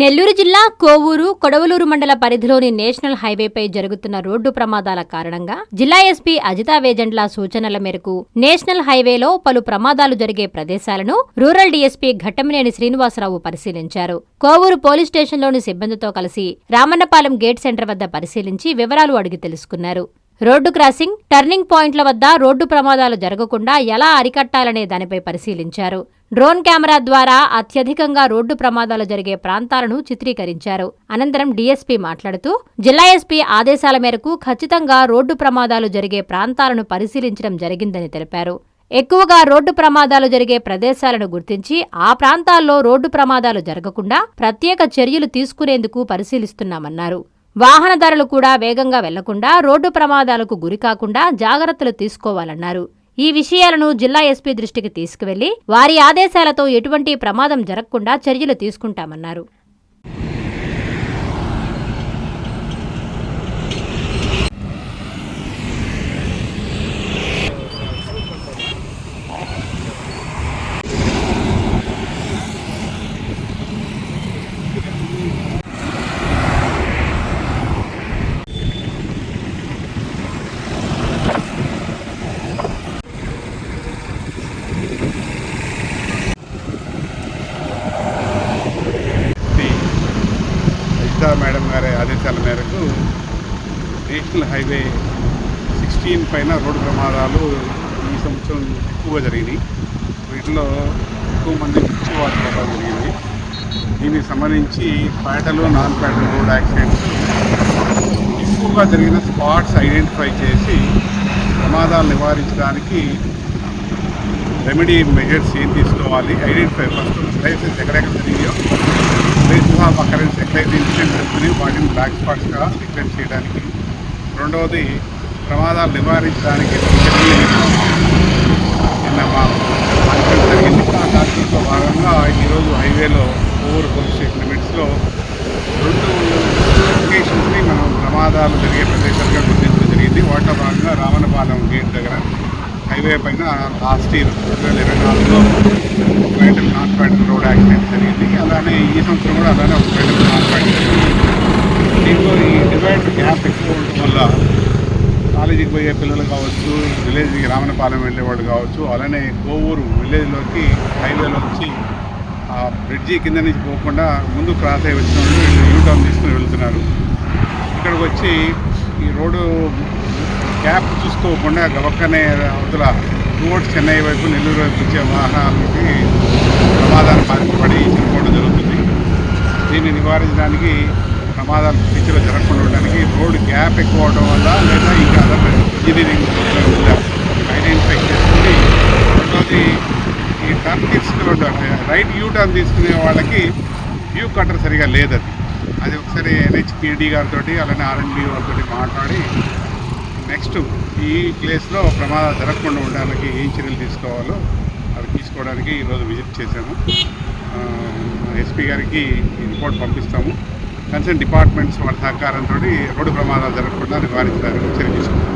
నెల్లూరు జిల్లా కోవూరు కొడవలూరు మండల పరిధిలోని నేషనల్ హైవేపై జరుగుతున్న రోడ్డు ప్రమాదాల కారణంగా జిల్లా ఎస్పీ అజితా వేజెంట్ల సూచనల మేరకు నేషనల్ హైవేలో పలు ప్రమాదాలు జరిగే ప్రదేశాలను రూరల్ డీఎస్పీ ఘట్టమినేని శ్రీనివాసరావు పరిశీలించారు. కోవూరు పోలీస్ స్టేషన్లోని సిబ్బందితో కలిసి రామన్నపాలెం గేట్ సెంటర్ వద్ద పరిశీలించి వివరాలు అడిగి తెలుసుకున్నారు. రోడ్డు క్రాసింగ్ టర్నింగ్ పాయింట్ల వద్ద రోడ్డు ప్రమాదాలు జరగకుండా ఎలా అరికట్టాలనే దానిపై పరిశీలించారు. డ్రోన్ కెమెరా ద్వారా అత్యధికంగా రోడ్డు ప్రమాదాలు జరిగే ప్రాంతాలను చిత్రీకరించారు. అనంతరం డీఎస్పీ మాట్లాడుతూ జిల్లా ఎస్పీ ఆదేశాల మేరకు ఖచ్చితంగా రోడ్డు ప్రమాదాలు జరిగే ప్రాంతాలను పరిశీలించడం జరిగిందని తెలిపారు. ఎక్కువగా రోడ్డు ప్రమాదాలు జరిగే ప్రదేశాలను గుర్తించి ఆ ప్రాంతాల్లో రోడ్డు ప్రమాదాలు జరగకుండా ప్రత్యేక చర్యలు తీసుకునేందుకు పరిశీలిస్తున్నామన్నారు. వాహనదారులు కూడా వేగంగా వెళ్ళకుండా రోడ్డు ప్రమాదాలకు గురికాకుండా జాగ్రత్తలు తీసుకోవాలన్నారు. ఈ విషయాలను జిల్లా ఎస్పీ దృష్టికి తీసుకువెళ్ళి వారి ఆదేశాలతో ఎటువంటి ప్రమాదం జరగకుండా చర్యలు తీసుకుంటామన్నారు. అజితా మేడం గారి ఆదేశాల మేరకు నేషనల్ హైవే సిక్స్టీన్ పైన రోడ్డు ప్రమాదాలు ఈ సంవత్సరం ఎక్కువగా జరిగినాయి. వీటిలో ఎక్కువ మంది పిచ్చివాటి జరిగింది. దీనికి సంబంధించి fatal non fatal road accidents ఎక్కువగా జరిగిన స్పాట్స్ ఐడెంటిఫై చేసి ప్రమాదాలు నివారించడానికి రెమెడీ మెజర్స్ ఏం తీసుకోవాలి? ఐడెంటిఫై ఫస్ట్ ప్లేసెస్ ఎక్కడెక్కడ జరిగాయో ప్లేసెస్ ఆఫ్ అకరెన్స్ ఎక్కడైతే ఇన్సిడెంట్ జరుగుతుంది వాటిని బ్లాక్ స్పాట్స్గా డిక్లేర్ చేయడానికి. రెండవది ప్రమాదాలు నివారించడానికి నిన్న మా జరిగింది. ఆ కార్యక్రమంలో భాగంగా ఈరోజు హైవేలో ఓవర్ పోలీస్ స్టేషన్ లిమిట్స్లో రెండు లొకేషన్స్ని మనం ప్రమాదాలు జరిగే ప్రదేశాలుగా గుర్తించడం జరిగింది. వాటిలో భాగంగా రావణపాలెం గేట్ దగ్గర హైవే పైన లాస్ట్ ఇయర్ రెండు వేల ఇరవై నాలుగులో ఒక fatal non fatal road accident జరిగింది. అలానే ఈ సంవత్సరం కూడా అలానే ఒక ఫైటల్ నాన్ ఫైటల్ దీంట్లో ఈ డివైడ్ గ్యాప్ ఎక్కువ ఉండటం వల్ల కాలేజీకి పోయే పిల్లలు కావచ్చు విలేజ్కి రామనపాలెం వెళ్ళేవాళ్ళు కావచ్చు అలానే కోవూరు విలేజ్లోకి హైవేలో వచ్చి ఆ బ్రిడ్జి కింద నుంచి పోకుండా ముందు క్రాస్ అయ్యి వచ్చిన వాళ్ళు యూటర్న్ తీసుకుని వెళ్తున్నారు. ఇక్కడికి వచ్చి ఈ రోడ్డు గ్యాప్ చూసుకోకుండా గవక్కనే అవతల టువర్డ్స్ చెన్నై వైపు నెల్లూరు వైపు వచ్చే వాహనాలకి ప్రమాదాలు పాల్పడి చనిపోవడం జరుగుతుంది. దీన్ని నివారించడానికి ప్రమాదాలు ఫ్యూచర్లో జరగకుండా ఉండడానికి రోడ్డు గ్యాప్ ఎక్కువ అవడం వల్ల లేదా ఇంకా అదర్ ఇంజనీరింగ్ ఐడెంటిఫై చేసుకుని రెండోది ఈ టర్న్ తీసుకునే రైట్ యూ టర్న్ తీసుకునే వాళ్ళకి వ్యూ కట్టర్ సరిగా లేదది. అది అది ఒకసారి ఎన్హెచ్పిడి గారితో అలానే ఆర్ఎండ్బి వాళ్ళతో మాట్లాడి నెక్స్ట్ ఈ ప్లేస్లో ప్రమాదాలు జరగకుండా ఉండడానికి ఏం చర్యలు తీసుకోవాలో అవి తీసుకోవడానికి ఈరోజు విజిట్ చేశాము. ఎస్పీ గారికి రిపోర్ట్ పంపిస్తాము. కన్సర్న్ డిపార్ట్మెంట్స్ వాళ్ళ సహకారంతో రోడ్డు ప్రమాదాలు జరగకుండా నివారించడానికి చర్య తీసుకుంటాము.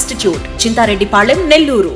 institute Chintareddypalem Nellore.